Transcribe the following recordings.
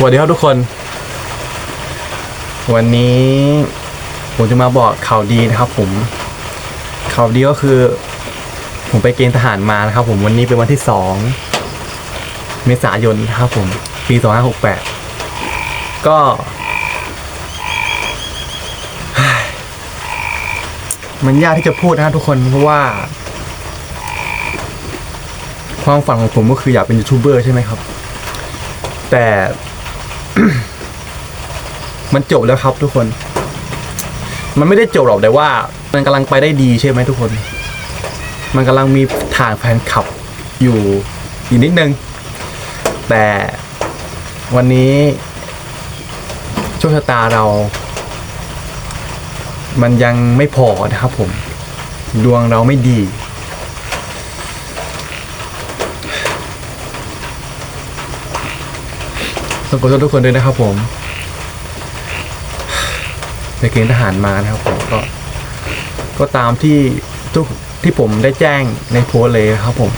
สวัสดีครับทุกคน วันนี้ผมจะมาบอกข่าวดีนะครับผมข่าวดีก็คือ ผมไปเกณฑ์ทหารมานะครับ ผมวันนี้เป็นวันที่สองเมษายนครับผม ปีสองห้าหกแปดก็ มันยากที่จะพูดนะครับทุกคนเพราะว่า ความฝันของผมก็คืออยากเป็นยูทูบเบอร์ใช่ไหมครับแต่ มันจบแล้วครับทุกคน มันไม่ได้จบหรอกแต่ว่า มันกำลังไปได้ดีใช่ไหมทุกคน มันกำลังมีฐานแฟนคลับอยู่อีกนิดนึง แต่วันนี้โชคชะตาเรา มันยังไม่พอนะครับผม ดวงเราไม่ดี ต้องขอโทษทุกคนด้วยนะครับผมไปเกณฑ์ทหารมานะครับผมก็ ก็ตามที่ทุกที่ผมได้แจ้งในโพสเลยครับผม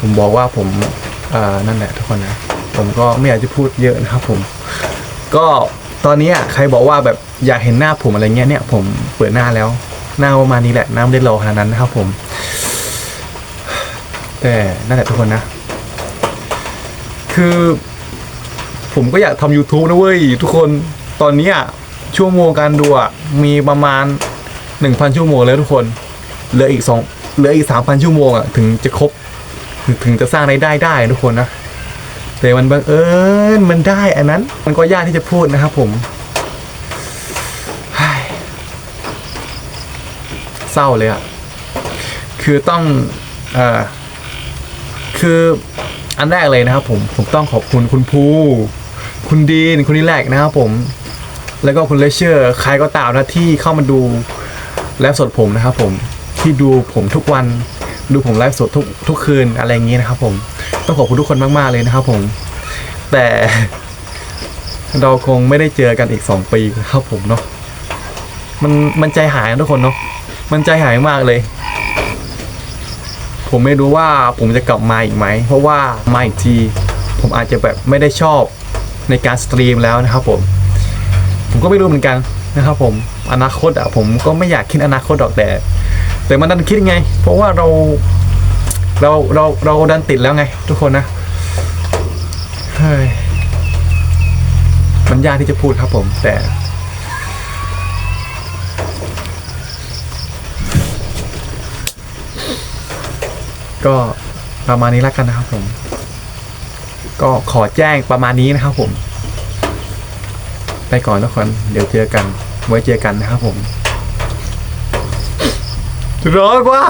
ผมบอกว่าผมอ่นั่นแหละทุกคนนะ ผมก็ไม่อยากจะพูดเยอะนะครับผม ก็ตอนนี้ใครบอกว่าแบบอยากเห็นหน้าผมอะไรเงี้ยเนี่ยผมเปิดหน้าแล้ว หน้าประมาณนี้แหละหน้าไม่ได้รอขนาดนั้นนะครับผม แต่นั่นแหละทุกคนนะ คือ ผมก็อยากทำ YouTube นะเว้ย ทุกคนตอนนี้ชั่วโมงการดูอะมีประมาณ 1,000 ชั่วโมงแล้วทุกคนเหลืออีกสองเหลืออีก 3,000 ชั่วโมงอะถึงจะครบถึงถึงจะสร้างรายได้ได้ทุกคนนะแต่มันบังเอิญมันได้อันนั้น มันก็ยากที่จะพูดนะครับผมเฮ้ยเศร้าเลยอะคือต้องเอ่อคืออันแรกเลยนะครับผมผมต้องขอบคุณคุณภู คุณดีนคุณนิแลกนะครับผม แล้วก็คุณเลเชอร์ใครก็ตามนะที่เข้ามาดูไลฟ์สดผมนะครับผมที่ดูผมทุกวันดูผมไลฟ์สดทุกทุกคืนอะไรอย่างนี้นะครับ ผมต้องขอบคุณทุกคนมากๆเลยนะครับผม แต่เราคงไม่ได้เจอกันอีก 2 ปีครับผมเนาะมันมันใจหายทุกคนเนาะมันใจหายมากเลย ผมไม่รู้ว่าผมจะกลับมาอีกไหม เพราะว่ามาอีกที ผมอาจจะแบบไม่ได้ชอบ ในการสตรีมแล้วนะครับผมผมก็ไม่รู้เหมือนกันนะครับผมอนาคตอะผมก็ไม่อยากคิดอนาคตหรอกแต่ แต่มันดันคิดไง เพราะว่าเราเราเราเราดันติดแล้วไง ทุกคนนะเฮ้ยมันยากที่จะพูดครับผมแต่ ก็ประมาณนี้แล้วกันนะครับผม ก็ขอแจ้งประมาณนี้นะครับผม ไปก่อนทุกคนเดี๋ยวเจอกัน ไว้เจอกันนะครับผมร้อนกว่า